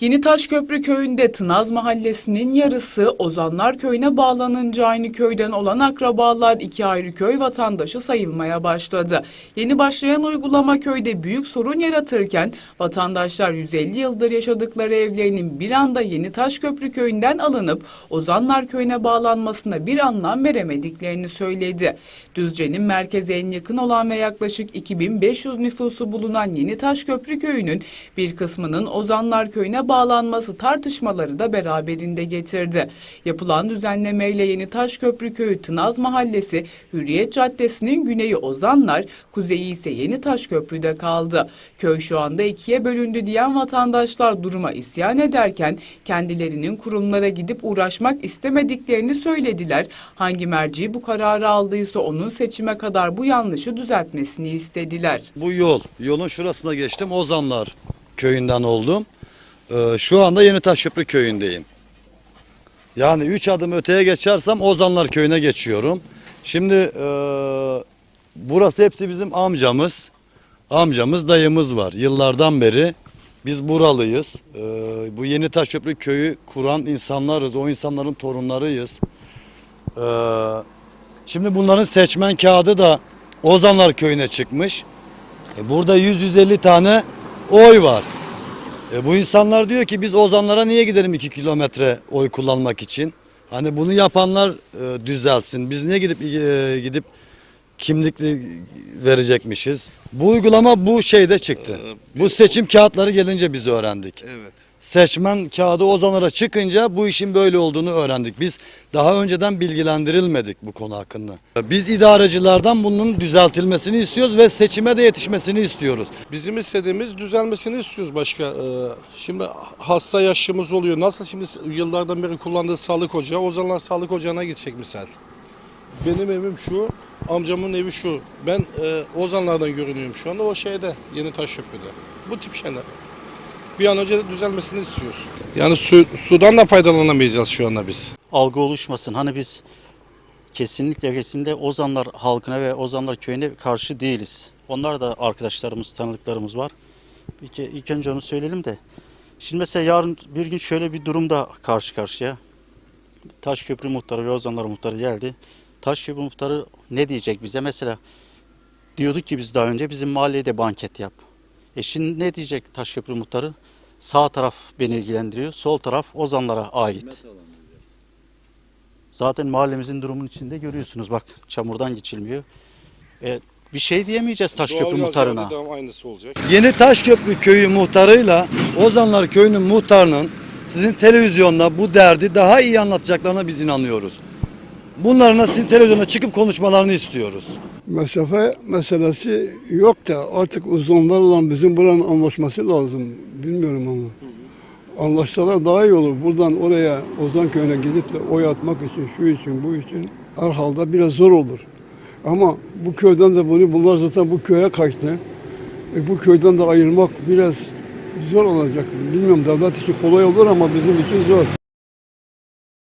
Yeni Taşköprü köyünde Tınaz mahallesinin yarısı Ozanlar köyüne bağlanınca aynı köyden olan akrabalar iki ayrı köy vatandaşı sayılmaya başladı. Yeni başlayan uygulama köyde büyük sorun yaratırken vatandaşlar 150 yıldır yaşadıkları evlerinin bir anda Yeni Taşköprü köyünden alınıp Ozanlar köyüne bağlanmasına bir anlam veremediklerini söyledi. Düzce'nin merkeze en yakın olan ve yaklaşık 2500 nüfusu bulunan Yeni Taşköprü köyünün bir kısmının Ozanlar köyüne bağlanması tartışmaları da beraberinde getirdi. Yapılan düzenlemeyle Yeni Taşköprü köyü Tınaz Mahallesi Hürriyet Caddesi'nin güneyi Ozanlar, kuzeyi ise Yeni Taşköprü'de kaldı. Köy şu anda ikiye bölündü diyen vatandaşlar duruma isyan ederken kendilerinin kurumlara gidip uğraşmak istemediklerini söylediler. Hangi merci bu kararı aldıysa onun seçime kadar bu yanlışı düzeltmesini istediler. Bu yol, yolun şurasına geçtim. Ozanlar köyünden oldum. Ee, şu anda Yeni Taşköprü köyündeyim. Yani üç adım öteye geçersem Ozanlar köyüne geçiyorum. Şimdi e, burası hepsi bizim amcamız. Amcamız, dayımız var. Yıllardan beri biz buralıyız. Ee, bu Yeni Taşköprü köyü kuran insanlarız. O insanların torunlarıyız. Ee, şimdi bunların seçmen kağıdı da Ozanlar köyüne çıkmış. E, burada 100-150 tane oy var. E, bu insanlar diyor ki biz Ozanlara niye gidelim 2 kilometre oy kullanmak için? Hani bunu yapanlar e, düzelsin. Biz niye gidip e, gidip kimlikli verecekmişiz? Bu uygulama bu şeyde çıktı. Bu seçim kağıtları gelince biz öğrendik. Evet. Seçmen kağıdı Ozanlara çıkınca bu işin böyle olduğunu öğrendik. Biz daha önceden bilgilendirilmedik bu konu hakkında. Biz idarecilerden bunun düzeltilmesini istiyoruz ve seçime de yetişmesini istiyoruz. Bizim istediğimiz düzelmesini istiyoruz başka. Ee, Şimdi hasta yaşımız oluyor. Nasıl şimdi yıllardan beri kullandığı sağlık ocağı, Ozanlar sağlık ocağına gidecek misal. Benim evim şu, amcamın evi şu. Ben e, Ozanlardan görünüyorum şu anda o şeyde, Yeni Taşköprü'de. Bu tip şeyler. Bir an önce düzelmesini istiyoruz. Yani su, sudan da faydalanamayacağız şu anda biz. algı oluşmasın. Hani biz kesinlikle kesinlikle Ozanlar halkına ve Ozanlar köyüne karşı değiliz. Onlar da arkadaşlarımız, tanıdıklarımız var. İlk, ilk önce onu söyleyelim de. Şimdi mesela yarın bir gün şöyle bir durumda karşı karşıya. Taşköprü muhtarı ve Ozanlar muhtarı geldi. Taşköprü muhtarı ne diyecek bize? Mesela diyorduk ki biz daha önce bizim mahalleye de banket yap. E şimdi ne diyecek Taşköprü muhtarı? Sağ taraf beni ilgilendiriyor, sol taraf Ozanlara ait. Zaten mahallemizin durumun içinde görüyorsunuz bak çamurdan geçilmiyor. E, bir şey diyemeyeceğiz Taşköprü muhtarına. aynısı olacak. Yeni Taşköprü köyü muhtarıyla Ozanlar köyünün muhtarının sizin televizyonda bu derdi daha iyi anlatacaklarına biz inanıyoruz. Bunların sizin televizyona çıkıp konuşmalarını istiyoruz. Mesafe meselesi yok da artık uzunlarla bizim buranın anlaşması lazım. Bilmiyorum ama. Anlaşsalar daha iyi olur. Buradan oraya Ozan köyüne gidip de oy atmak için, şu için, bu için herhalde biraz zor olur. Ama bu köyden de bunu, bunlar zaten bu köye kaçtı. E, bu köyden de ayırmak biraz zor olacak. Bilmiyorum devlet için kolay olur ama bizim için zor.